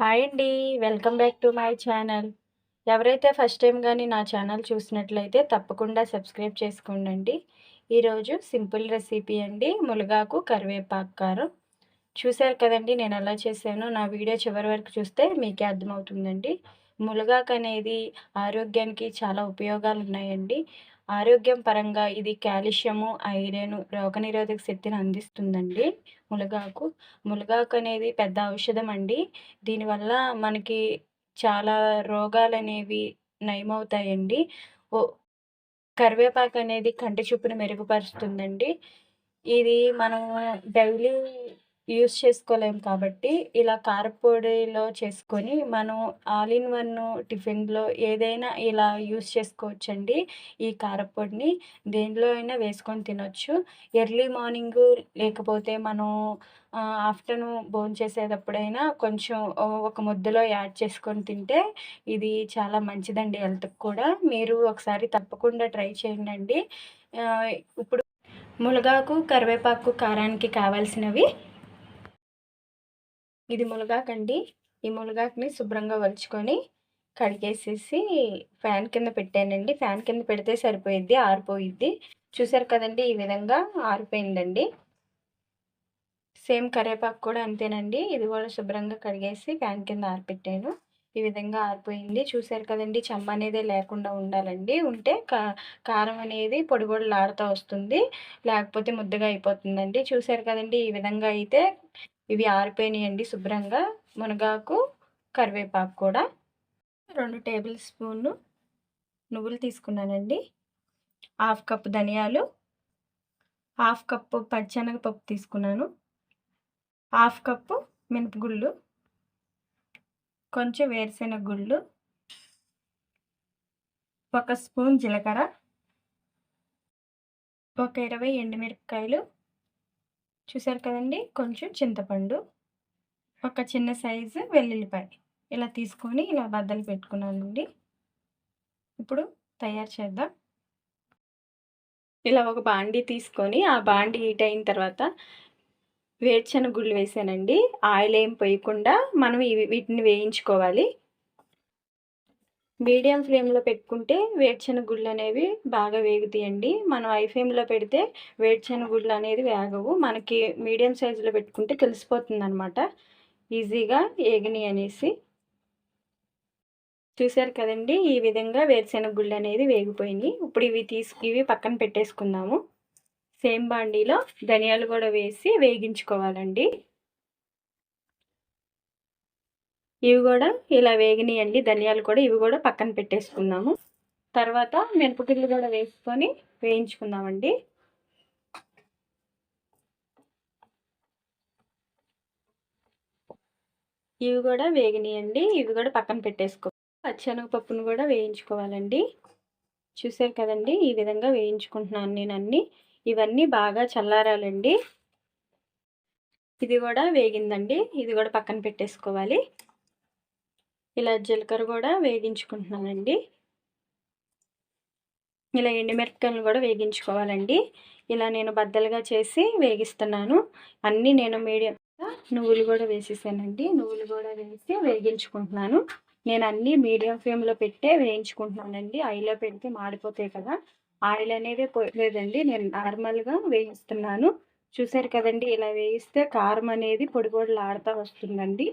Hi అండి. Welcome back to my channel. ఎవరైతే first time కానీ నా ఛానల్ చూసినట్లయితే తప్పకుండా సబ్స్క్రైబ్ చేసుకోండండి. ఈరోజు సింపుల్ రెసిపీ అండి. ములగాకు కరివేపాకు కారం. కదండి కదండీ ఎలా చేశానో. నా వీడియో చివరి వరకు చూస్తే మీకే అర్థమవుతుందండి. ములగాకు అనేది ఆరోగ్యానికి చాలా ఉపయోగాలు ఉన్నాయండి ఆరోగ్యం పరంగా ఇది కాల్షియము, ఐరన్, రోగనిరోధక శక్తిని అందిస్తుందండి ములగాకు. ములగాకు అనేది పెద్ద ఔషధం అండి. దీనివల్ల మనకి చాలా రోగాలనేవి నయమవుతాయండి. ఓ కరివేపాకు అనేది కంటి చూపును మెరుగుపరుస్తుందండి. ఇది మనం డైలీ యూస్ చేసుకోలేం కాబట్టి ఇలా కారపొడిలో చేసుకొని మనం ఆల్ ఇన్ వన్ టిఫిన్‌లో ఏదైనా ఇలా యూస్ చేసుకోవచ్చండి. ఈ కారపొడిని దేనిలో అయినా వేసుకొని తినొచ్చు. ఎర్లీ మార్నింగు లేకపోతే మనం ఆఫ్టర్నూన్ ఆఫ్టర్‌నూన్ భోంచేసేటప్పుడైనా కొంచెం ఒక ముద్దలో యాడ్ చేసుకొని తింటే ఇది చాలా మంచిదండి హెల్త్‌కి కూడా. మీరు ఒకసారి తప్పకుండా ట్రై చేయండండి. ఇప్పుడు ములగాకు, కరివేపాకు కారానికి కావాల్సినవి ఇది ములగాకండి. ఈ మునగాకుని శుభ్రంగా వలుచుకొని కడిగేసేసి ఫ్యాన్ కింద పెట్టానండి. ఫ్యాన్ కింద పెడితే సరిపోయిద్ది. ఆరిపోయిద్ది. చూసారు కదండి ఈ విధంగా ఆరిపోయిందండి. సేమ్ కరివేపాకు కూడా అంతేనండి. ఇది కూడా శుభ్రంగా కడిగేసి ఫ్యాన్ కింద ఆరిపెట్టాను ఈ విధంగా ఆరిపోయింది. చూసారు కదండి చెమ్మ అనేది లేకుండా ఉండాలండి. ఉంటే కా కారం అనేది పొడి పొడిలాడుతా వస్తుంది. లేకపోతే ముద్దగా అయిపోతుందండి. చూసారు కదండీ! ఈ విధంగా అయితే ఇవి ఆరిపోయినాయండి శుభ్రంగా. మునగాకు, కరివేపాకు కూడా. రెండు టేబుల్ స్పూన్లు నువ్వులు తీసుకున్నానండి. హాఫ్ కప్ ధనియాలు, హాఫ్ కప్పు పచ్చనగపప్పు తీసుకున్నాను. హాఫ్ కప్పు మినపగుళ్ళు, కొంచెం వేరుశెనగ గుళ్ళు, ఒక స్పూన్ జీలకర్ర, ఒక 20 ఎండుమిరపకాయలు, చూసారు కదండీ! కొంచెం చింతపండు, ఒక చిన్న సైజు వెల్లుల్లిపాయ ఇలా తీసుకొని ఇలా బద్దలు పెట్టుకున్నానండి. ఇప్పుడు తయారు చేద్దాం. ఇలా ఒక బాండీ తీసుకొని ఆ బాండీ హీట్ అయిన తర్వాత వేరుశెనగ గుళ్ళు వేసానండి. ఆయిల్ ఏం పోయకుండా మనం వీటిని వేయించుకోవాలి. మీడియం ఫ్లేమ్‌లో పెట్టుకుంటే వేరుశెనగ గుళ్ళు అనేవి బాగా వేగుతాయండి. మనం హై ఫ్లేమ్‌లో పెడితే వేరుశెనగ గుళ్ళు అనేది వేగవు. మనకి మీడియం సైజులో పెట్టుకుంటే తెలిసిపోతుందనమాట. ఈజీగా ఏగినాయి అనేసి. చూసారు కదండీ! ఈ విధంగా వేరుశెనగ గుళ్ళు అనేది వేగిపోయినాయి. ఇప్పుడు ఇవి తీసుకు ఇవి పక్కన పెట్టేసుకుందాము. సేమ్ బాండీలో ధనియాలు కూడా వేసి వేగించుకోవాలండి. ఇవి కూడా ఇలా వేగినాయండి ధనియాలు కూడా. ఇవి కూడా పక్కన పెట్టేసుకున్నాము తర్వాత మినపగుళ్ళు కూడా వేసుకొని వేయించుకుందామండి. ఇవి కూడా వేగినాయండి. ఇవి కూడా పక్కన పెట్టేసుకో పచ్చెనగపప్పును కూడా వేయించుకోవాలండి. చూసారు కదండి ఈ విధంగా వేయించుకుంటున్నాను నేను అన్ని ఇవన్నీ బాగా చల్లారాలండి. ఇది కూడా వేగిందండి. ఇది కూడా పక్కన పెట్టేసుకోవాలి. ఇలా జీలకర్ర కూడా వేగించుకుంటున్నానండి. ఇలా ఎండుమిరపకాయలు కూడా వేగించుకోవాలండి. ఇలా నేను బద్దలుగా చేసి వేగిస్తున్నాను. అన్నీ నేను మీడియం నువ్వులు కూడా వేసేసానండి. నువ్వులు కూడా వేసి వేగించుకుంటున్నాను. నేను అన్నీ మీడియం ఫ్లేమ్‌లో పెట్టే వేయించుకుంటున్నానండి. ఆయిల్లో పెడితే మాడిపోతాయి కదా! ఆయిల్ అనేది పోలేదండి నేను నార్మల్‌గా వేయిస్తున్నాను. చూసారు కదండి ఇలా వేయిస్తే కారం అనేది పొడి పొడిలాడుతా వస్తుందండి.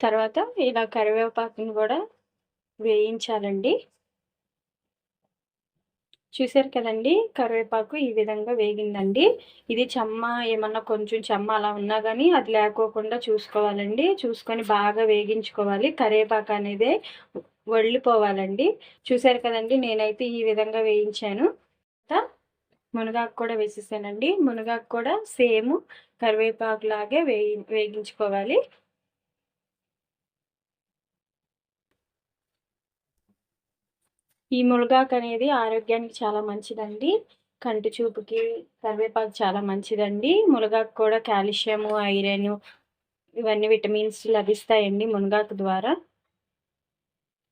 తర్వాత ఇలా కరివేపాకుని కూడా వేయించాలండి. చూసారు కదండి కరివేపాకు ఈ విధంగా వేగిందండి. ఇది చెమ్మ ఏమన్నా కొంచెం చెమ్మ అలా ఉన్నా కానీ అది లేకోకుండా చూసుకోవాలండి. చూసుకొని బాగా వేగించుకోవాలి. కరివేపాకు అనేది వళ్ళిపోవాలండి చూసారు కదండి నేనైతే ఈ విధంగా వేయించాను. మునగాకు కూడా వేసేసానండి. మునగాకు కూడా సేమ్ కరివేపాకులాగే వేయి వేగించుకోవాలి. ఈ ములగాకు అనేది ఆరోగ్యానికి చాలా మంచిదండి. కంటి చూపుకి కరివేపాకు చాలా మంచిదండి. మునగాకు కూడా కాల్షియము, ఐరన్ ఇవన్నీ విటమిన్స్ లభిస్తాయండి మునగాకు ద్వారా.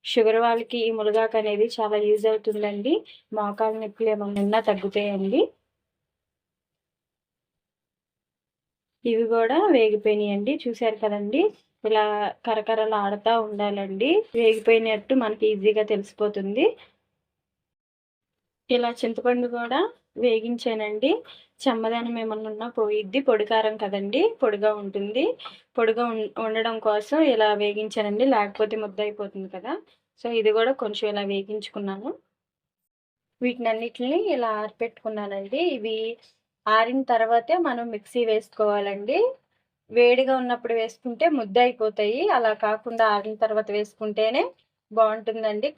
షుగర్ వాళ్ళకి ఈ మునగాకు అనేది చాలా యూజ్ అవుతుందండి. మోకాళ్ళ నొప్పులు ఏమన్నా ఉన్నా తగ్గుతాయండి. ఇవి కూడా వేగిపోయినాయండి. చూశారు కదండి? ఇలా కరకరలు ఆడుతూ ఉండాలండి. వేగిపోయినట్టు మనకి ఈజీగా తెలిసిపోతుంది. ఇలా చింతపండు కూడా వేగించానండి. చెమ్మదనం ఏమన్నా ఉన్నా పోయిద్ది. పొడికారం కదండి? పొడిగా ఉంటుంది. పొడిగా ఉండడం కోసం ఇలా వేగించానండి. లేకపోతే ముద్ద అయిపోతుంది కదా? సో ఇది కూడా కొంచెం ఇలా వేగించుకున్నాను. వీటినన్నిటిని ఇలా ఆరిపెట్టుకున్నానండి. ఇవి ఆరిన తర్వాతే మనం మిక్సీ వేసుకోవాలండి. వేడిగా ఉన్నప్పుడు వేసుకుంటే ముద్ద అయిపోతాయి అలా కాకుండా ఆరిన తర్వాత వేసుకుంటేనే బాగుంటుందండి.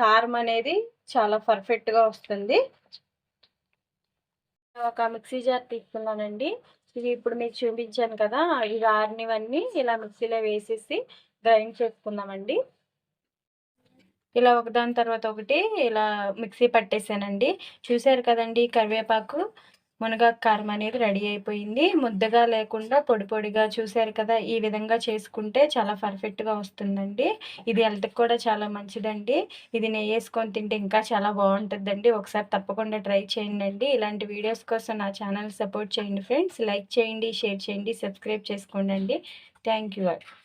కారం అనేది చాలా పర్ఫెక్ట్గా వస్తుంది. ఒక మిక్సీ జార్ తీసుకున్నానండి. ఇది ఇప్పుడు మీకు చూపించాను కదా ఇవి ఆరినవన్నీ ఇలా మిక్సీలో వేసేసి గ్రైండ్ చేసుకుందామండి. ఇలా ఒకదాని తర్వాత ఒకటి ఇలా మిక్సీ పట్టేసానండి. చూసారు కదండి కరివేపాకు? మునగాకు కారం అనేది రెడీ అయిపోయింది. ముద్దగా లేకుండా పొడి పొడిగా చూసారు కదా ఈ విధంగా చేసుకుంటే చాలా పర్ఫెక్ట్గా వస్తుందండి. ఇది హెల్త్కి కూడా చాలా మంచిదండి. ఇది నెయ్యి వేసుకొని తింటే ఇంకా చాలా బాగుంటుందండి. ఒకసారి తప్పకుండా ట్రై చేయండి ఇలాంటి వీడియోస్ కోసం నా ఛానల్ సపోర్ట్ చేయండి ఫ్రెండ్స్. లైక్ చేయండి షేర్ చేయండి సబ్స్క్రైబ్ చేసుకోండి థ్యాంక్ యూ